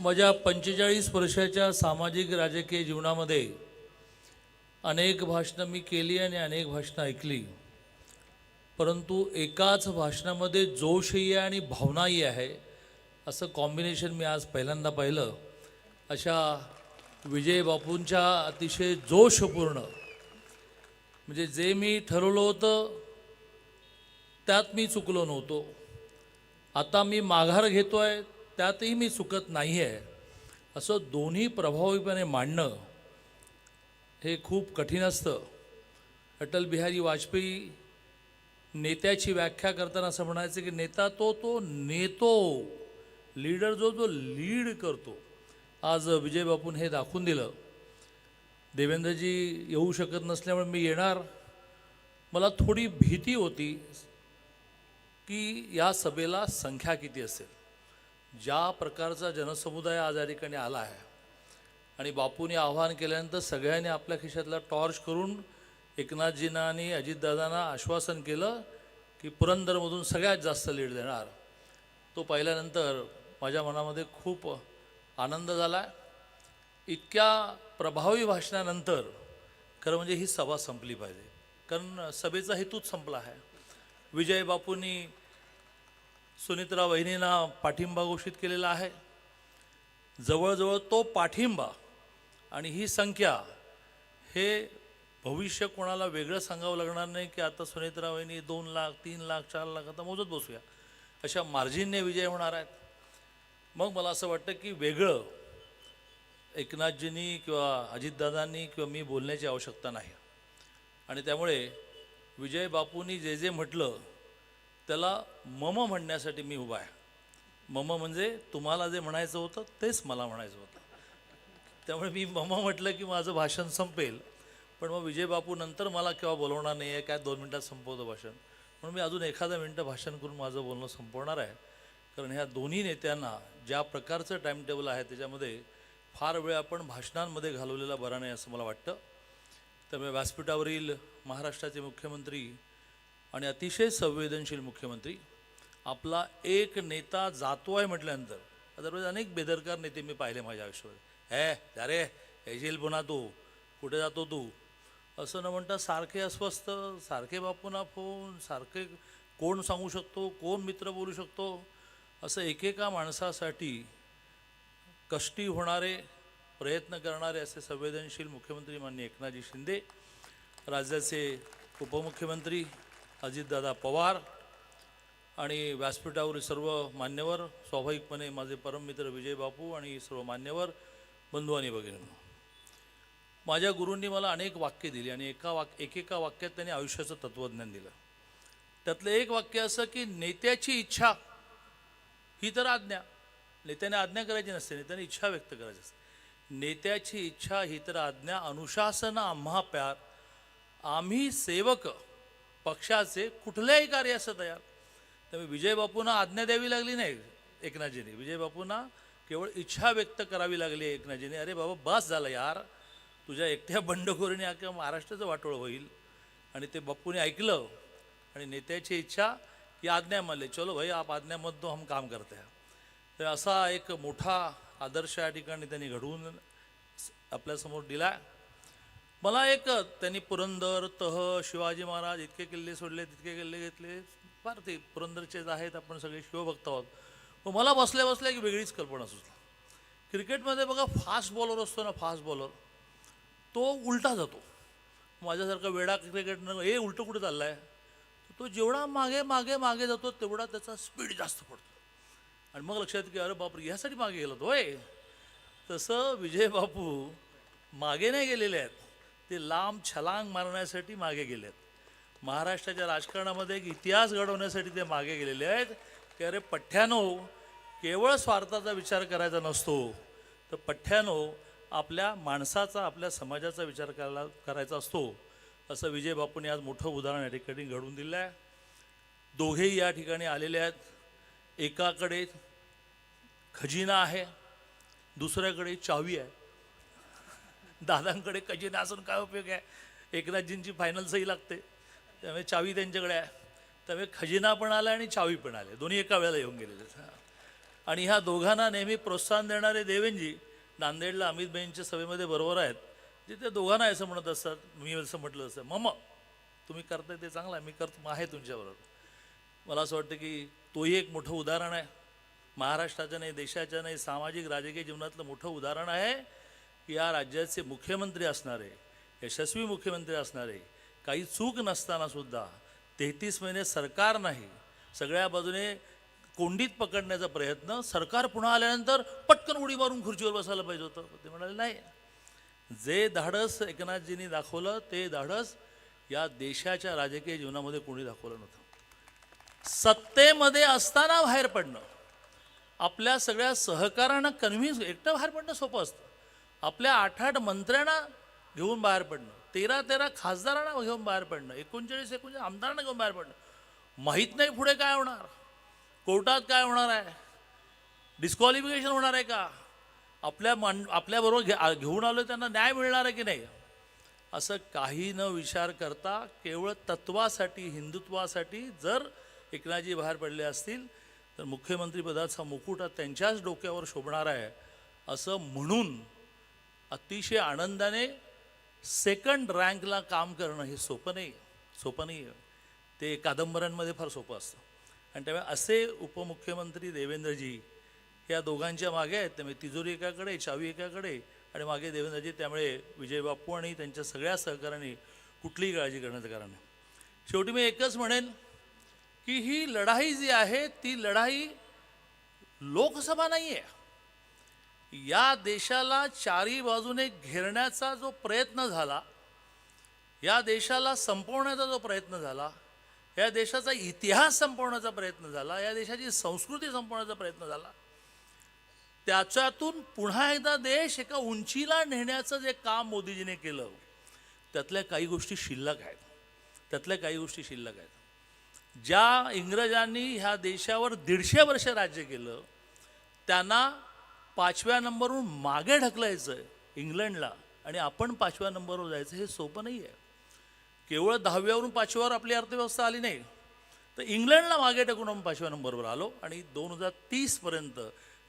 माझ्या पंचेचाळीस वर्षाच्या सामाजिक राजकीय जीवनामध्ये अनेक भाषणं मी केली आणि अनेक भाषणं ऐकली. परंतु एकाच भाषणामध्ये जोशही आहे आणि भावनाही आहे असं कॉम्बिनेशन मी आज पहिल्यांदा पाहिलं. अशा विजय बापूंच्या अतिशय जोशपूर्ण म्हणजे जे मी ठरवलं होतं त्यात मी चुकलो नव्हतो. आता मी माघार घेतो आहे त्यातही मी चुकत नाही आहे असं दोन्ही प्रभावीपणे मांडणं हे खूप कठीण असतं. अटल बिहारी वाजपेयी नेत्याची व्याख्या करताना असं म्हणायचं की नेता तो तो नेतो. लीडर जो जो लीड करतो. आज विजय बापून हे दाखवून दिलं. देवेंद्रजी येऊ शकत नसल्यामुळे मी येणार. मला थोडी भीती होती की या सभेला संख्या किती असेल? ज्या प्रकारचा जनसमुदाय आज या ठिकाणी आला आहे आणि बापूने आवाहन केल्यानंतर सगळ्यांनी आपल्या खिशातला टॉर्च करून एकनाथजींना आणि अजितदादांना आश्वासन केलं की पुरंदरमधून सगळ्यात जास्त लीड देणार. तो पाहिल्यानंतर माझ्या मनामध्ये खूप आनंद झाला इतक्या प्रभावी भाषणानंतर खरं म्हणजे ही सभा संपली पाहिजे. कारण सभेचा हेतूच संपला आहे. विजय बापूंनी सुनित्रा वहिनींना पाठिंबा घोषित केलेला आहे. जवळजवळ तो पाठिंबा आणि ही संख्या हे भविष्य कोणाला वेगळं सांगावं लागणार नाही की आता सुनित्रा वहिनी दोन लाख तीन लाख चार लाख आता मोजत बसूया. अशा मार्जिनने विजय होणार आहेत. मग मला असं वाटतं की वेगळं एकनाथजींनी किंवा अजितदादांनी किंवा मी बोलण्याची आवश्यकता नाही. आणि त्यामुळे विजय बापूंनी जे जे म्हटलं त्याला मम म्हणण्यासाठी मी उभा आहे. मम म्हणजे तुम्हाला जे म्हणायचं होतं तेच मला म्हणायचं होतं. त्यामुळे मी मम म्हटलं की माझं भाषण संपेल. पण मग विजय बापू नंतर मला केव्हा बोलवणार नाही आहे काय दोन मिनटात संपवतं भाषण. म्हणून मी अजून एखादं मिनटं भाषण करून माझं बोलणं संपवणार आहे. कारण ह्या दोन्ही नेत्यांना ज्या प्रकारचं टाईमटेबल आहे त्याच्यामध्ये फार वेळ आपण भाषणांमध्ये घालवलेला बरा नाही असं मला वाटतं. त्यामुळे व्यासपीठावरील महाराष्ट्राचे मुख्यमंत्री आणि अतिशय संवेदनशील मुख्यमंत्री आपला एक नेता जातो आहे म्हटल्यानंतर अदरवाईज अनेक बेदरकार नेते मी पाहिले माझ्या आयुष्यावर हे अरे येशील पुन्हा तू कुठे जातो तू? असं न म्हणता सारखे अस्वस्थ सारखे बापूंना फोन सारखे कोण सांगू शकतो कोण मित्र बोलू शकतो? असं एकेका माणसासाठी कष्टी होणारे प्रयत्न करणारे असे संवेदनशील मुख्यमंत्री माननीय एकनाथजी शिंदे राज्याचे उपमुख्यमंत्री अजितदादा पवार आणि व्यासपीठावरील सर्व मान्यवर स्वाभाविकपणे माझे परममित्र विजय बापू आणि सर्व मान्यवर बंधू आणि भगिनी. माझ्या गुरूंनी मला अनेक वाक्य दिली आणि एका वाक एकेका वाक्यात त्यांनी आयुष्याचं तत्त्वज्ञान दिलं. त्यातलं एक वाक्य असं की नेत्याची इच्छा ही तर आज्ञा. नेत्याने आज्ञा करायची नसते नेत्याने इच्छा व्यक्त करायची असते. नेत्याची इच्छा ही तर आज्ञा अनुशासन आम्हा प्यार. आम्ही सेवक पक्षाचे कुठल्याही कार्यास तयार. त्यामुळे विजय बापूंना आज्ञा द्यावी लागली नाही एकनाथजीने. विजय बापूंना केवळ इच्छा व्यक्त करावी लागली एकनाथजीने. अरे बाबा बस झालं यार. तुझ्या एकट्या बंडखोरीने अख्या महाराष्ट्राचं वाटोळ होईल. आणि ते बापूने ऐकलं. आणि नेत्याची इच्छा की आज्ञा मानले चलो भाई आप आज्ञा मत दो हम काम करते हैं. तर असा एक मोठा आदर्श या ठिकाणी त्यांनी घडवून आपल्यासमोर दिला मला एक त्यांनी पुरंदर तह शिवाजी महाराज इतके किल्ले सोडले तितके किल्ले घेतले. फार ते पुरंदरचेच आहेत आपण सगळे शिवभक्त आहोत. पण मला बसल्या बसल्या एक वेगळीच कल्पना सुचली. क्रिकेटमध्ये बघा फास्ट बॉलर असतो ना फास्ट बॉलर तो उलटा जातो. माझ्यासारखा वेडा क्रिकेटनं हे उलटं कुठे चालला आहे तो जेवढा मागे मागे मागे जातो तेवढा त्याचा स्पीड जास्त पडतो. आणि मग लक्षात की अरे बापरे ह्यासाठी मागे गेलो होय. तसं विजय बापू मागे नाही गेलेले आहेत. ते लांब छलांग मारण्यासाठी मागे गेले आहेत महाराष्ट्राच्या राजकारणामध्ये एक इतिहास घडवण्यासाठी ते मागे गेलेले आहेत. की अरे पठ्ठ्यानो केवळ स्वार्थाचा विचार करायचा नसतो. तर पठ्ठ्यानो आपल्या माणसाचा आपल्या समाजाचा विचार करायला करायचा असतो. असं विजय बापूंनी आज मोठं उदाहरण या ठिकाणी घडून दिलं आहे दोघेही या ठिकाणी आलेले आहेत. एकाकडे खजिना आहे दुसऱ्याकडे चावी आहे. दादांकडे खजिना असून काय उपयोग आहे? एकनाथजींची फायनल सही लागते. त्यामुळे चावी त्यांच्याकडे आहे. त्यामुळे खजिना पण आला आणि चावी पण आले. दोन्ही एका वेळेला येऊन गेलेले. आणि ह्या दोघांना नेहमी प्रोत्साहन देणारे देवेंजी नांदेडला अमितबाईंच्या सभेमध्ये बरोबर आहेत. तिथे दोघांना असं म्हणत असतात मी असं म्हटलं असं मम तुम्ही करताय ते चांगलं आहे. मी करतो आहे तुमच्याबरोबर. मला असं वाटतं की तोही एक मोठं उदाहरण आहे. महाराष्ट्राच्या नाही देशाच्या नाही सामाजिक राजकीय जीवनातलं मोठं उदाहरण आहे. या राज्याचे मुख्यमंत्री असणारे यशस्वी मुख्यमंत्री असणारे काही चूक नसताना सुद्धा तेहतीस महिने सरकार नाही सगळ्या बाजूने कोंडीत पकडण्याचा प्रयत्न सरकार पुन्हा आल्यानंतर पटकन उडी मारून खुर्चीवर बसायला पाहिजे होतं. ते म्हणाले नाही. जे धाडस एकनाथजींनी दाखवलं ते धाडस या देशाच्या राजकीय जीवनामध्ये कोणी दाखवलं नव्हतं. सत्तेमध्ये असताना बाहेर पडणं आपल्या सगळ्या सहकारांना कन्व्हिन्स एकटं बाहेर पडणं सोपं असतं. आपल्या आठ आठ मंत्र्यांना घेऊन बाहेर पडणं. तेरा तेरा खासदारांना घेऊन बाहेर पडणं. एकोणचाळीस एकोणचाळीस आमदारांना घेऊन बाहेर पडणं. माहीत नाही पुढे काय होणार. कोर्टात काय होणार आहे? डिस्क्वालिफिकेशन होणार आहे का? आपल्या मान आपल्याबरोबर घे घेऊन आलो त्यांना न्याय मिळणार आहे की नाही? असं काही न विचार करता केवळ तत्वासाठी हिंदुत्वासाठी जर एकनाथजी बाहेर पडले असतील तर मुख्यमंत्रीपदाचा मुकुट हा त्यांच्याच डोक्यावर शोभणार आहे. असं म्हणून अतिशय आनंदाने सेकंड रँकला काम करणं हे सोपं नाही सोपं नाही ते कादंबऱ्यांमध्ये फार सोपं असतं. आणि त्यामुळे असे उपमुख्यमंत्री देवेंद्रजी या दोघांच्या मागे आहेत. त्यामुळे तिजोरी एकाकडे चावी एकाकडे आणि मागे देवेंद्रजी. त्यामुळे विजय बापू आणि त्यांच्या सगळ्या सहकाऱ्यांनी कुठलीही काळजी करण्याचं कारण नाही. शेवटी मी एकच म्हणेन की ही लढाई जी आहे ती लढाई लोकसभा नाही आहे या देशाला चारी बाजूने घेरण्याचा जो प्रयत्न झाला या देशाला संपवण्याचा जो प्रयत्न झाला या देशाचा इतिहास संपवण्याचा प्रयत्न झाला या देशाची संस्कृती संपवण्याचा प्रयत्न झाला त्याच्यातून पुन्हा एकदा देश एका उंचीला नेण्याचं जे काम मोदीजीने केलं त्यातल्या काही गोष्टी शिल्लक आहेत. त्यातल्या काही गोष्टी शिल्लक आहेत. ज्या इंग्रजांनी ह्या देशावर दीडशे वर्ष राज्य केलं त्यांना पाचव्या नंबरवरून मागे ढकलायचं आहे इंग्लंडला आणि आपण पाचव्या नंबरवर जायचं हे सोपं नाही आहे केवळ दहाव्यावरून पाचव्यावर आपली अर्थव्यवस्था आली नाही. तर इंग्लंडला मागे टाकून आपण पाचव्या नंबरवर आलो आणि दोन हजार तीसपर्यंत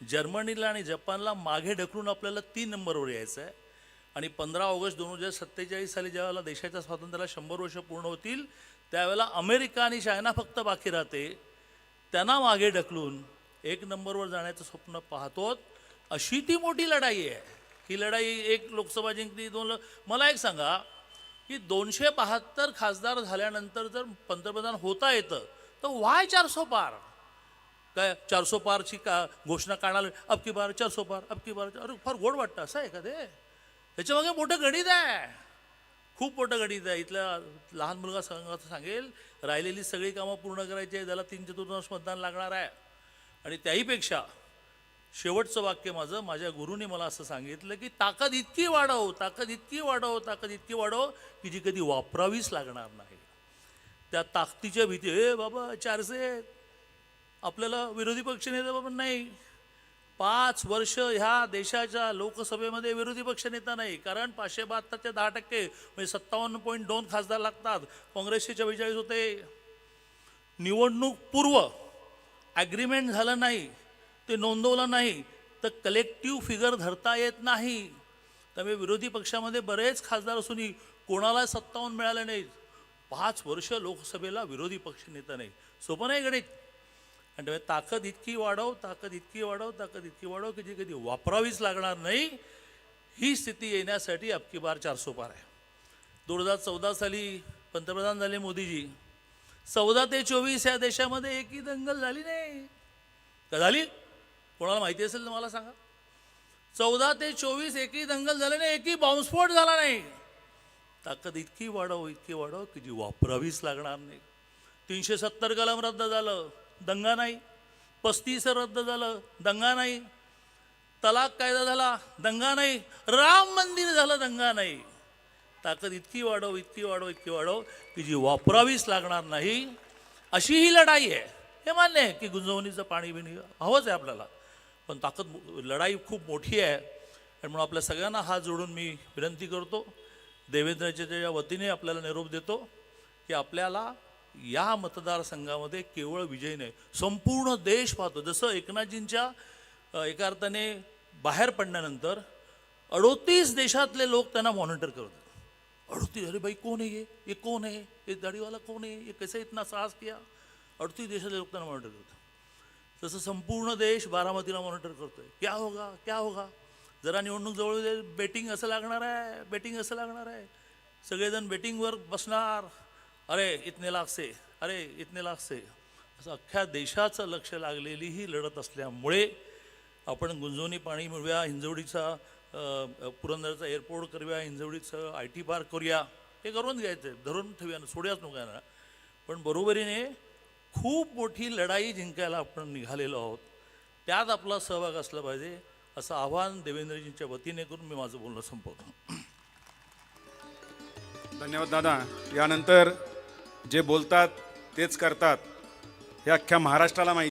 जर्मनीला आणि जपानला मागे ढकलून आपल्याला तीन नंबरवर यायचं आहे आणि पंधरा ऑगस्ट दोन हजार सत्तेचाळीस साली ज्यावेळेला देशाच्या स्वातंत्र्याला शंभर वर्ष पूर्ण होतील त्यावेळेला अमेरिका आणि चायना फक्त बाकी राहते. त्यांना मागे ढकलून एक नंबरवर जाण्याचं स्वप्न पाहतो अशी ती मोठी लढाई आहे. ही लढाई एक लोकसभा जिंकली दोन मला एक सांगा की दोनशे बहात्तर खासदार झाल्यानंतर जर पंतप्रधान होता येतं तर वाय चारसो पार? काय चारसो पारची का घोषणा काढायला अबकी पार बार चारसो पार अबकी पार बार अरे फार गोड वाटतं असं आहे का ते? त्याच्यामागे मोठं गणित आहे. खूप मोठं गणित आहे. इथल्या लहान मुलगा सांग सांगेल राहिलेली सगळी कामं पूर्ण करायची आहे त्याला तीन चतुर्थांश मतदान लागणार आहे. आणि त्याहीपेक्षा शेवटचं वाक्य माझं माझ्या गुरुने मला असं सांगितलं की ताकद इतकी वाढव ताकद इतकी वाढव ताकद इतकी वाढव की जी कधी वापरावीच लागणार नाही. त्या ताकदीच्या भीती हे बाबा चारशे आपल्याला विरोधी पक्षनेता बाबा नाही. पाच वर्ष ह्या देशाच्या लोकसभेमध्ये विरोधी पक्षनेता नाही. कारण पाचशे बहात्तरच्या दहा टक्के म्हणजे सत्तावन्न पॉईंट दोन खासदार लागतात. काँग्रेसचे चव्वेचाळीस होते. निवडणूक पूर्व ॲग्रीमेंट झालं नाही. ते नोंदवलं नाही तर कलेक्टिव्ह फिगर धरता येत नाही. त्यामुळे विरोधी पक्षामध्ये बरेच खासदार असूनही कोणाला सत्तावन्न मिळालं नाही. पाच वर्ष लोकसभेला विरोधी पक्षनेता नाही. सोपं नाही गणित. आणि त्यामुळे ताकद इतकी वाढव ताकद इतकी वाढव ताकद इतकी वाढव की जी कधी वापरावीच लागणार नाही ही स्थिती येण्यासाठी अबकी बार चारसो पार आहे. दोन हजार चौदा साली पंतप्रधान झाले मोदीजी. चौदा ते चोवीस या देशामध्ये एकही दंगल झाली नाही. का झाली? कोणाला माहिती असेल तर मला सांगा? चौदा ते चोवीस एकही दंगल झाले नाही एकही बॉम्बस्फोट झाला नाही. ताकद इतकी वाढव इतकी वाढव की जी वापरावीच लागणार नाही. तीनशे सत्तर कलम रद्द झालं दंगा नाही. पस्तीस रद्द झालं दंगा नाही. तलाक कायदा झाला दंगा नाही. राम मंदिर झालं दंगा नाही. ताकद इतकी वाढव इतकी वाढव इतकी वाढव की जी वापरावीच लागणार नाही अशी ही लढाई आहे. हे मान्य आहे की गुंजवणीचं पाणी बिणी हवंच आहे आपल्याला. पण ताकद लढाई खूप मोठी आहे. आणि म्हणून आपल्या सगळ्यांना हात जोडून मी विनंती करतो देवेंद्रच्या वतीने आपल्याला निरोप देतो की आपल्याला या मतदारसंघामध्ये केवळ विजय नाही संपूर्ण देश पाहतो. जसं एकनाथजींच्या एका अर्थाने बाहेर पडल्यानंतर अडोतीस देशातले लोक त्यांना मॉनिटर करतात अडतीस अरे भाई कोण आहे ये कोण आहे? हे ये दाढीवाला कोण आहे? ये कैसे इतना साहस किया? अडतीस देशातले लोक त्यांना मॉनिटर करतात तसं संपूर्ण देश बारामतीला मॉनिटर करतोय. क्या होगा? क्या होगा? जरा निवडणूक जवळ बेटिंग असं लागणार आहे बेटिंग असं लागणार आहे. सगळेजण बेटिंगवर बसणार. अरे इतने लाख से अरे इतने लाख से. असं अख्ख्या देशाचं लक्ष लागलेली ही लढत असल्यामुळे आपण गुंजवणी पाणी मिळूया हिंजवडीचा पुरंदरचा एअरपोर्ट करूया हिंजवडीचं आय टी पार्क करूया. हे करून घ्यायचं आहे धरून ठेवूया ना सोड्याच नको ना. पण बरोबरीने खूप मोठी लढाई जिंकायला आपण निघालेलो आहोत. त्यात आपला सहभाग असला पाहिजे असं आव्हान देवेंद्रजींच्या वतीने करून मी माझं बोलणं संपवतो. धन्यवाद दादा. यानंतर जे बोलतात तेच करतात. हे अख्ख्या महाराष्ट्राला माहिती